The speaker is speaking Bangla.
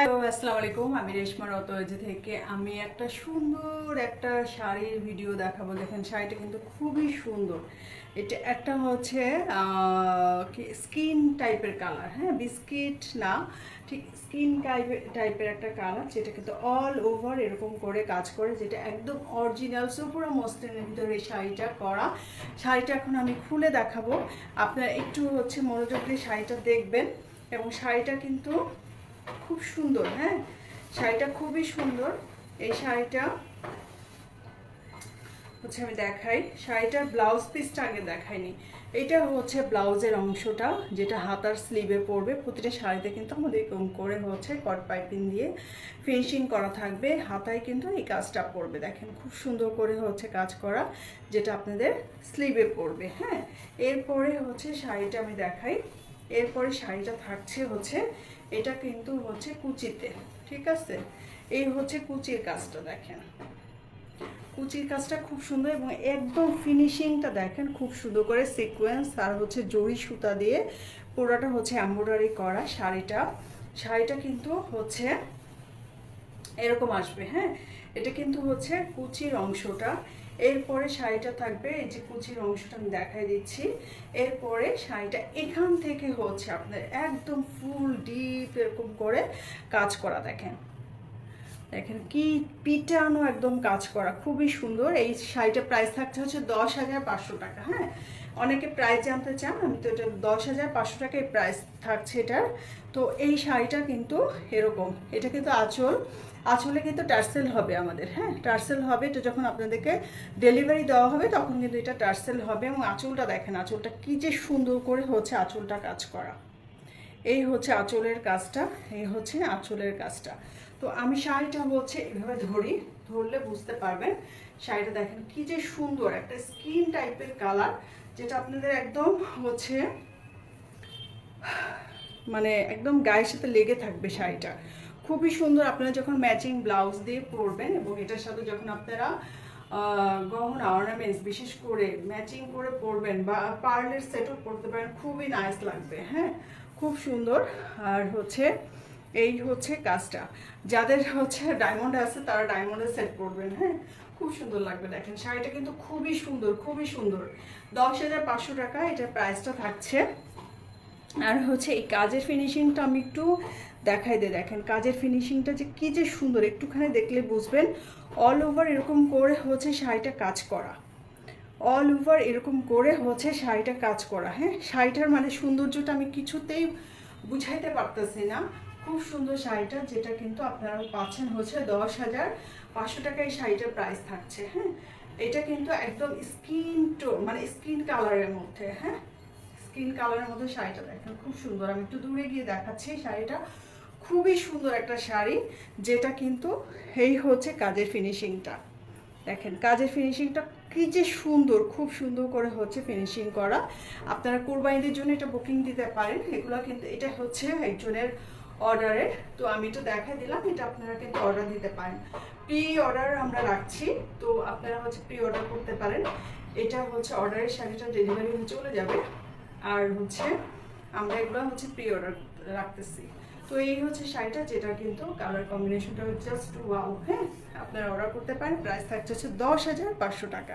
হ্যালো, আসসালামু আলাইকুম। আমি রেশমা রতজ থেকে। আমি একটা সুন্দর একটা শাড়ির ভিডিও দেখাবো। দেখেন, শাড়িটা কিন্তু খুবই সুন্দর। এটা একটা হচ্ছে স্কিন টাইপের কালার। হ্যাঁ বিস্কিট না, ঠিক স্কিন টাইপের টাইপের একটা কালার, যেটা কিন্তু অল ওভার এরকম করে কাজ করে, যেটা একদম অরিজিনাল সুপুরা মসলিনের ভিতরে শাড়িটা করা। শাড়িটা এখন আমি খুলে দেখাবো। আপনারা একটু হচ্ছে মনোযোগ দিয়ে শাড়িটা দেখবেন। এবং শাড়িটা কিন্তু খুব সুন্দর হ্যাঁ? শাড়িটা খুবই সুন্দর। এই শাড়িটা হচ্ছে আমি দেখাই। শাড়িটার ব্লাউজ পিসটা আগে দেখাইনি। এটা হচ্ছে ব্লাউজের অংশটা, যেটা হাতার স্লিভে পড়বে। প্রতিটা শাড়িতে কিন্তু আমাদের এরকম করে হচ্ছে কট পাইপিং দিয়ে ফিনিশিং করা থাকবে। হাতায় কিন্তু এই কাজটা পড়বে। দেখেন, খুব সুন্দর করে হচ্ছে কাজ করা, যেটা আপনাদের স্লিভে পড়বে হ্যাঁ? এরপরে হচ্ছে শাড়িটা আমি দেখাই। এরপরে শাড়িটা থাকছে হচ্ছে, এটা কিন্তু হচ্ছে কুচিতে, ঠিক আছে? এই হচ্ছে কুচির কাজটা দেখেন। কুচির কাজটা খুব সুন্দর এবং একদম ফিনিশিংটা দেখেন, খুব সুন্দর করে সিকোয়েন্স আর হচ্ছে জড়ি সুতা দিয়ে পুরোটা হচ্ছে এম্ব্রয়ডারি করা শাড়িটা। শাড়িটা কিন্তু হচ্ছে এরকম আসবে হ্যাঁ? এটা কিন্তু হচ্ছে কুচির অংশটা। এরপরে শাড়িটা থাকবে, এই যে কুচির অংশটা আমি দেখাই দিচ্ছি। এরপরে শাড়িটা এখান থেকে হচ্ছে আপনার একদম ফুল ডিপ এরকম করে কাজ করা দেখেন। দেখেন কি পিটানো একদম কাজ করা, খুবই সুন্দর। এই শাড়িটা প্রাইস থাকছে হচ্ছে দশ হাজার পাঁচশো টাকা হ্যাঁ? অনেকে প্রাইস জানতে চান, আমি তো এটা দশ হাজার পাঁচশো টাকা প্রাইস থাকছে এটার। তো এই শাড়িটা কিন্তু এরকম, এটা কিন্তু আঁচল, আঁচলে কিন্তু টার্সেল হবে আমাদের হ্যাঁ? টার্সেল হবে, এটা যখন আপনাদেরকে ডেলিভারি দেওয়া হবে, তখন কিন্তু এটা টার্সেল হবে এবং আঁচলটা দেখেন, আঁচলটা কী যে সুন্দর করে হচ্ছে আঁচলটা কাজ করা। এই হচ্ছে আঁচলের কাজটা, এই হচ্ছে আঁচলের কাজটা। তো আমি শাড়িটা হচ্ছে এভাবে ধরি, ধরলে বুঝতে পারবেন শাড়িটা দেখেন কি যে সুন্দর, একটা স্কিন টাইপের কালার, যেটা আপনাদের একদম হচ্ছে মানে একদম গায়ের সাথে লেগে থাকবে শাড়িটা। খুবই সুন্দর আপনারা যখন ম্যাচিং ব্লাউজ দিয়ে পরবেন এবং এটার সাথে যখন আপনারা গহনা অর্নামেন্টস বিশেষ করে ম্যাচিং করে পরবেন বা পার্লের সেটও পরতে পারেন, খুবই নাইস লাগবে হ্যাঁ? খুব সুন্দর। আর হচ্ছে, এই হচ্ছে কাজটা যাদের হচ্ছে ডায়মন্ড আছে, তারা ডায়মন্ডে সেট করবেন হ্যাঁ? খুব সুন্দর লাগবে দেখেন। শাড়িটা কিন্তু খুবই সুন্দর খুবই সুন্দর। দশ হাজার পাঁচশো টাকা এটার প্রাইসটা থাকছে। আর হচ্ছে, এই কাজের ফিনিশিংটা আমি একটু দেখাই দিয়ে দেখেন। কাজের ফিনিশিংটা যে কী যে সুন্দর, একটুখানি দেখলে বুঝবেন। অল ওভার এরকম করে হচ্ছে শাড়িটা কাজ করা। অল ওভার এরকম করে হচ্ছে শাড়িটা কাজ করা হ্যাঁ? শাড়িটার মানে সৌন্দর্যটা আমি কিছুতেই বুঝাইতে পারতেছি না। খুব সুন্দর শাড়িটা, যেটা কিন্তু আপনারা পাচ্ছেন হচ্ছে দশ হাজার পাঁচশো টাকা এই শাড়িটার প্রাইস থাকছে হ্যাঁ? এটা কিন্তু একদম স্কিন টো মানে স্কিন কালারের মধ্যে হ্যাঁ? স্কিন কালারের মধ্যে শাড়িটা দেখেন, খুব সুন্দর। আমি একটু দূরে গিয়ে দেখাচ্ছি শাড়িটা। খুবই সুন্দর একটা শাড়ি, যেটা কিন্তু এই হচ্ছে কাজের ফিনিশিংটা দেখেন, কাজের ফিনিশিংটা কি যে সুন্দর, খুব সুন্দর করে হচ্ছে ফিনিশিং করা। আপনারা কোরবানিদের জন্য এটা বুকিং দিতে পারেন। এগুলো কিন্তু, এটা হচ্ছে একজনের অর্ডারের। তো আমি তো দেখাই দিলাম, এটা আপনারা কিন্তু অর্ডার দিতে পারেন। প্রি অর্ডার আমরা রাখছি, তো আপনারা হচ্ছে প্রি অর্ডার করতে পারেন। এটা হচ্ছে অর্ডারের শাড়িটা ডেলিভারি হয়ে চলে যাবে। আর হচ্ছে, আমরা এগুলো হচ্ছে প্রি অর্ডার রাখতেছি। তো এই হচ্ছে শাড়িটা যেটা কিন্তু কালার কম্বিনেশনটা জাস্ট ওয়াও হ্যাঁ? আপনারা অর্ডার করতে পারেন প্রাইস থাকছে হচ্ছে দশ হাজার পাঁচশো টাকা।